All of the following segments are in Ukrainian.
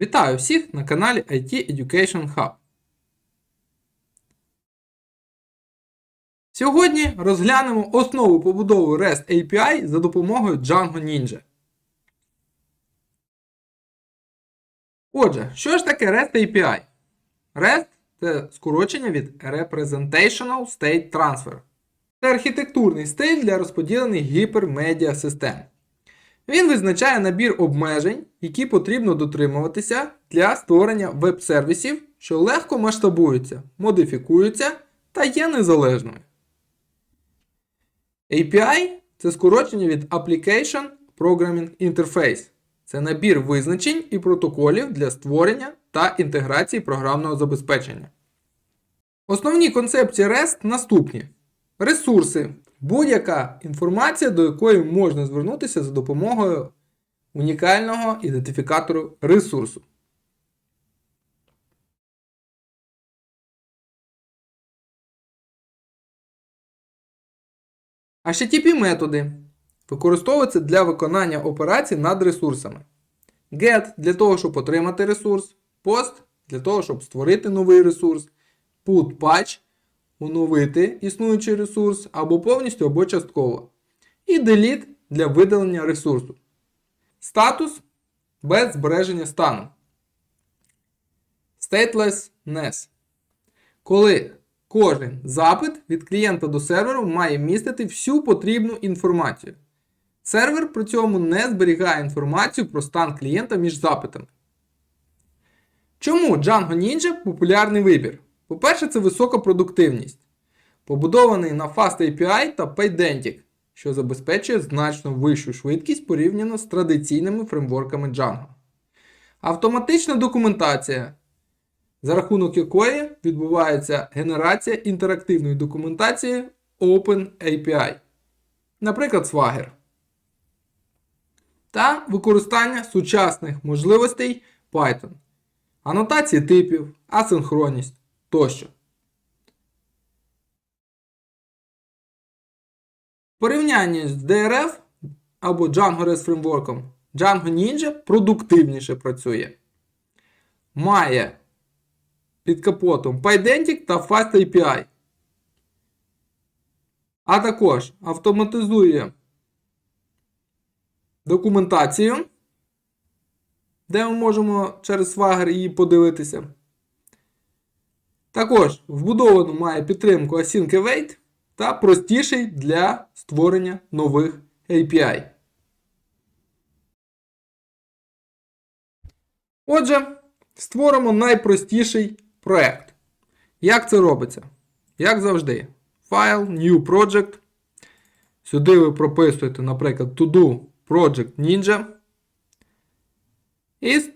Вітаю всіх на каналі IT Education Hub. Сьогодні розглянемо основу побудови REST API за допомогою Django Ninja. Отже, що ж таке REST API? REST це скорочення від Representational State Transfer. Це архітектурний стиль для розподілених гіпермедіа систем. Він визначає набір обмежень, які потрібно дотримуватися для створення веб-сервісів, що легко масштабуються, модифікуються та є незалежними. API це скорочення від Application Programming Interface. Це набір визначень і протоколів для створення та інтеграції програмного забезпечення. Основні концепції REST наступні: ресурси будь-яка інформація, до якої можна звернутися за допомогою унікального ідентифікатору ресурсу. HTTP методи використовуються для виконання операцій над ресурсами. GET для того, щоб отримати ресурс, POST для того, щоб створити новий ресурс, PUT patch оновити існуючий ресурс або повністю, або частково. І delete для видалення ресурсу. Статус без збереження стану. Statelessness. Коли кожен запит від клієнта до серверу має містити всю потрібну інформацію. Сервер при цьому не зберігає інформацію про стан клієнта між запитами. Чому Django Ninja популярний вибір? По-перше, це висока продуктивність, побудований на Fast API та PyDentic, що забезпечує значно вищу швидкість порівняно з традиційними фреймворками Django. Автоматична документація, за рахунок якої відбувається генерація інтерактивної документації OpenAPI, наприклад, Swagger. Та використання сучасних можливостей Python, анотації типів, асинхронність тощо. В порівнянні з DRF або Django REST фреймворком, Django Ninja продуктивніше працює. Має під капотом PyDentic та Fast API. А також автоматизує документацію, де ми можемо через Swagger її подивитися. Також вбудовану має підтримку Async Await та простіший для створення нових API. Отже, створимо найпростіший проект. Як це робиться? Як завжди, файл, New Project. Сюди ви прописуєте, наприклад, To-Do Project Ninja. І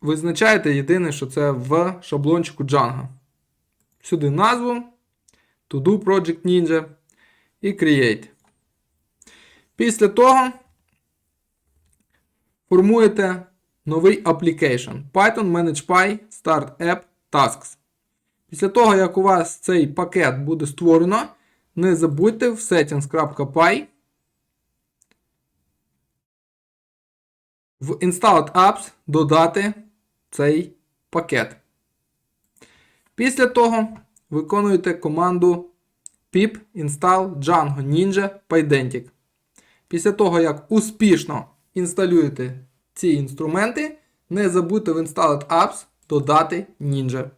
визначаєте єдине, що це в шаблончику Django. Сюди назву, To-Do Project Ninja і Create. Після того формуєте новий application Python ManagePy Start App Tasks. Після того, як у вас цей пакет буде створено, не забудьте в settings.py в Installed Apps додати цей пакет. Після того виконуєте команду pip install Django Ninja Pydentic. Після того, як успішно інсталюєте ці інструменти, не забудьте в Installed Apps додати Ninja.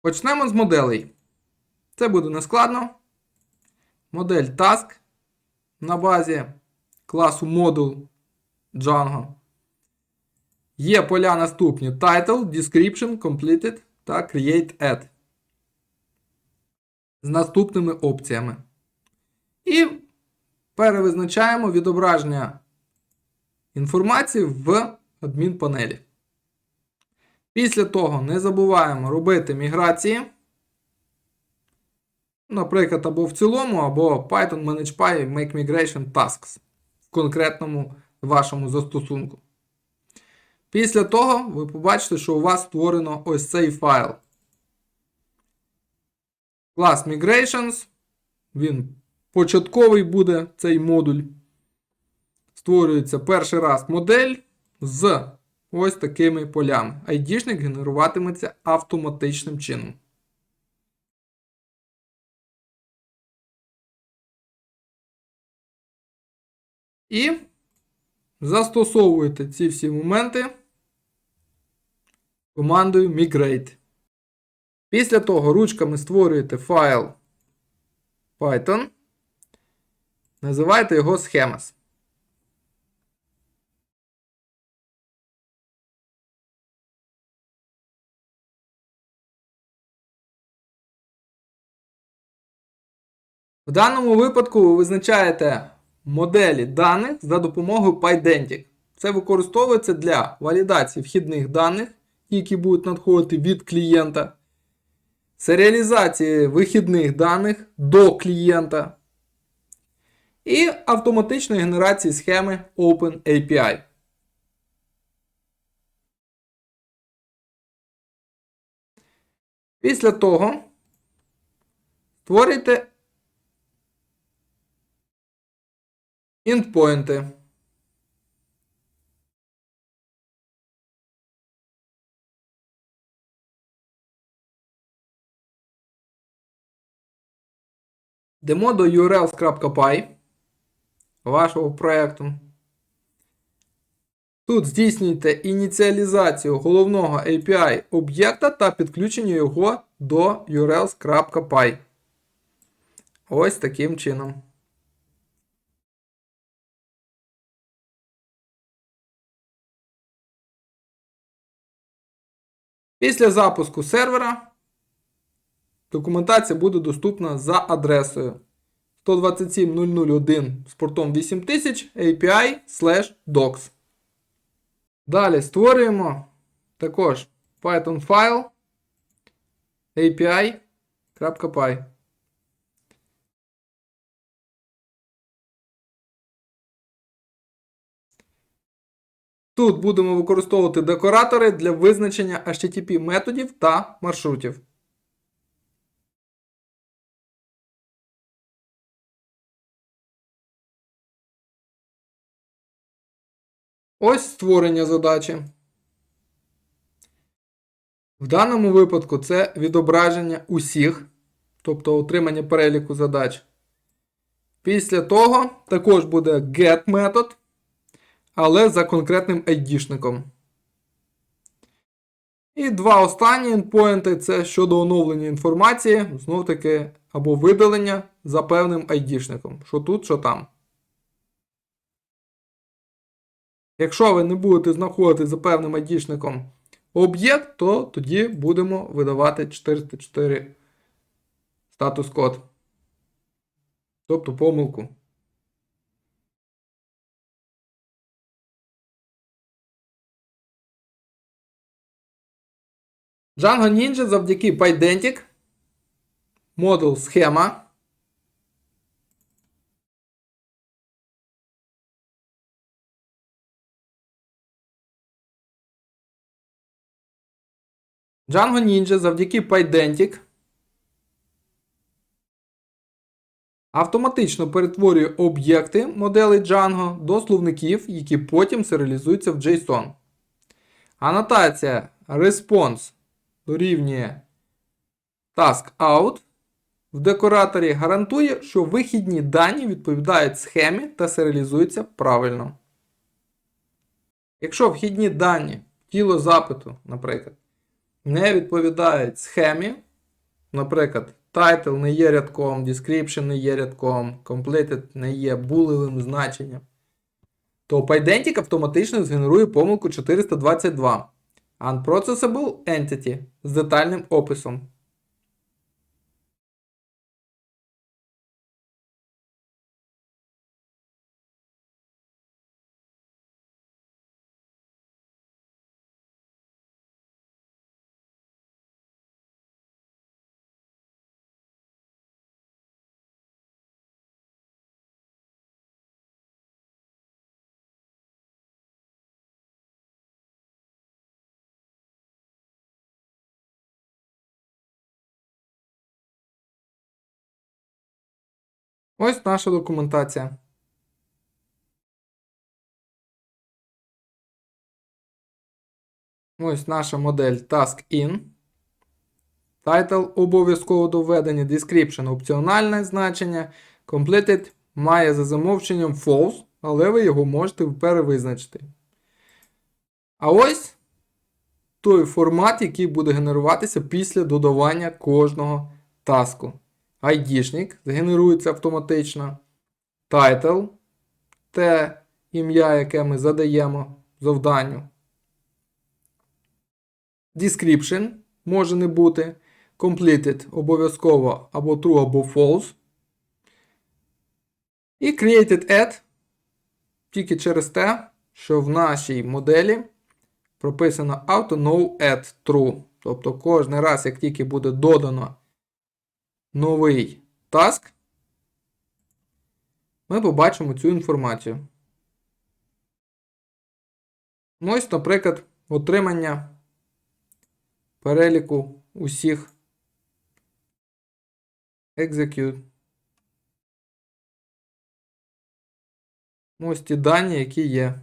Почнемо з моделей. Це буде нескладно. Модель Task на базі класу Module Django. Є поля наступні Title, Description, Completed та Create Add. З наступними опціями. І перевизначаємо відображення інформації в адмінпанелі. Після того не забуваємо робити міграції. Наприклад, або в цілому, або Python ManagePy Make Migration Tasks в конкретному вашому застосунку. Після того ви побачите, що у вас створено ось цей файл. Клас Migrations. Він початковий буде цей модуль. Створюється перший раз модель з ось такими полями. Айдішник генеруватиметься автоматичним чином. І застосовуєте ці всі моменти командою migrate. Після того ручками створюєте файл Python. Називайте його schemas. В даному випадку ви визначаєте моделі даних за допомогою PyDentic. Це використовується для валідації вхідних даних, які будуть надходити від клієнта, серіалізації вихідних даних до клієнта і автоматичної генерації схеми OpenAPI. Після того створюйте ендпоінти. Демо до urls.py вашого проєкту. Тут здійснюйте ініціалізацію головного API об'єкта та підключення його до urls.py. Ось таким чином. Після запуску сервера документація буде доступна за адресою 127.001 з портом 8000 API docs. Далі створюємо також Python файл api.py. Тут будемо використовувати декоратори для визначення HTTP методів та маршрутів. Ось створення задачі. В даному випадку це відображення усіх, тобто отримання переліку задач. Після того також буде get метод, але за конкретним айдішником. І два останні endpoinти це щодо оновлення інформації, знов таки, або видалення за певним айдішником. Що тут, що там. Якщо ви не будете знаходити за певним айдішником об'єкт, то тоді будемо видавати 404 статус код. Тобто помилку. Django Ninja завдяки PyDentic, модул схема. Django Ninja завдяки PyDentic автоматично перетворює об'єкти моделей Django до словників, які потім серіалізуються в JSON. Анотація response дорівнює task-out в декораторі гарантує, що вихідні дані відповідають схемі та серіалізуються правильно. Якщо вхідні дані тіло запиту, наприклад, не відповідають схемі, наприклад, title не є рядком, description не є рядком, completed не є булевим значенням, то PyDentic автоматично згенерує помилку 422 Unprocessable Entity з детальним описом. Ось наша документація. Ось наша модель TaskIn. Title обов'язково до введення. Description опціональне значення. Completed має за замовченням false, але ви його можете перевизначити. А ось той формат, який буде генеруватися після додавання кожного таску. ID-шник згенерується автоматично. Title те ім'я, яке ми задаємо завданню. Description може не бути. Completed обов'язково або true, або false. І created add тільки через те, що в нашій моделі прописано auto no add true. Тобто кожен раз, як тільки буде додано новий таск, ми побачимо цю інформацію. Ось, наприклад, отримання переліку усіх execute. Ось ті дані, які є.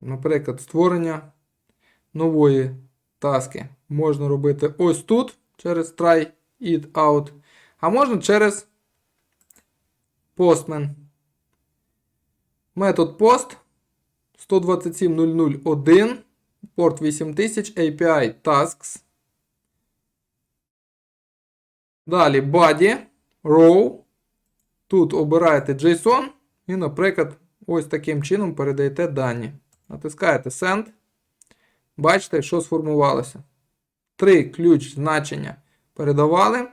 Наприклад, створення нової таски можна робити ось тут через try it out, а можна через postman. Метод post 127.001 порт 8000 API tasks. Далі body, row. Тут обираєте JSON і, наприклад, ось таким чином передаєте дані. Натискаєте Send. Бачите, що сформувалося. Три ключ значення передавали.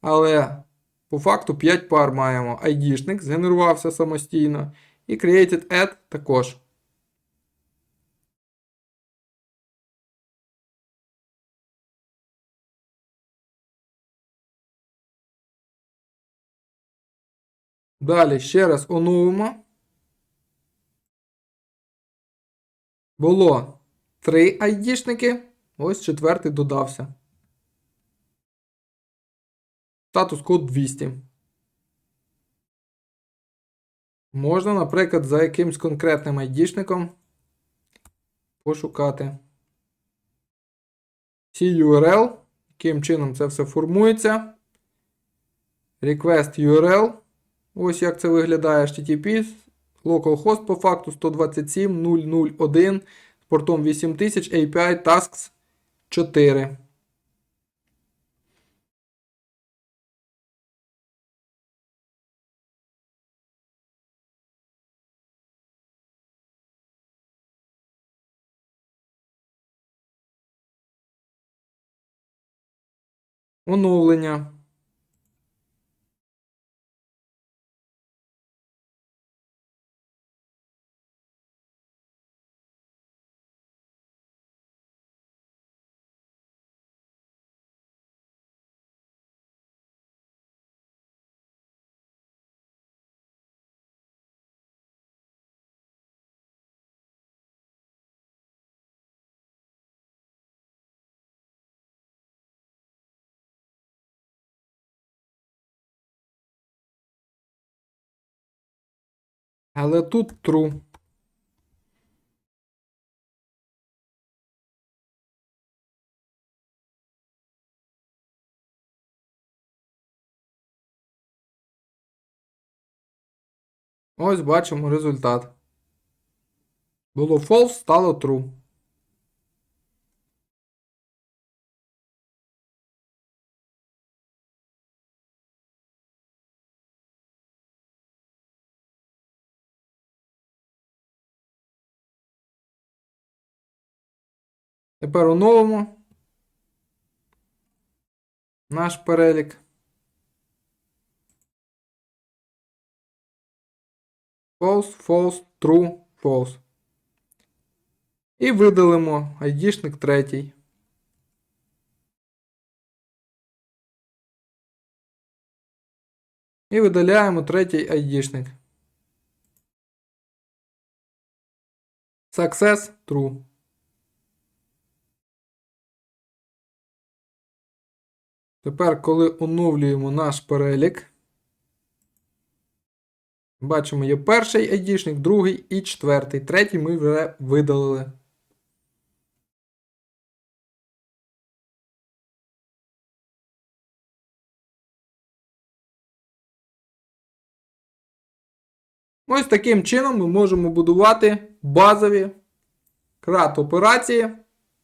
Але по факту 5 пар маємо. ID-шник згенерувався самостійно. І Created Add також. Далі ще раз оновимо. Було три айдішники. Ось четвертий додався. Статус код 200. Можна, наприклад, за якимсь конкретним айдішником пошукати CURL, яким чином це все формується. Request URL. Ось як це виглядає HTTP. Localhost по факту 127.001 з портом 8000 API Tasks 4. Оновлення. Але тут true. Ось бачимо результат. Було false, стало true. Тепер оновимо наш перелік. False, false, true, false. І видалимо айдішник третій. І видаляємо третій айдішник. Success true. Тепер, коли оновлюємо наш перелік, бачимо, є перший айдішник, другий і четвертий. Третій ми вже видалили. Ось таким чином ми можемо будувати базові крат операції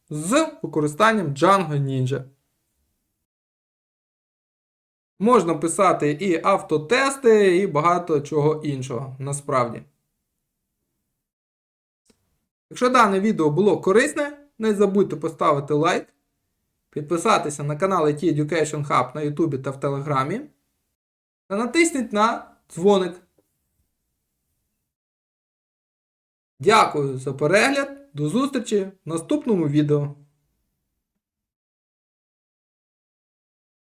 з використанням Django Ninja. Можна писати і автотести, і багато чого іншого насправді. Якщо дане відео було корисне, не забудьте поставити лайк, підписатися на канал IT Education Hub на YouTube та в Телеграмі. Та натисніть на дзвоник. Дякую за перегляд. До зустрічі в наступному відео.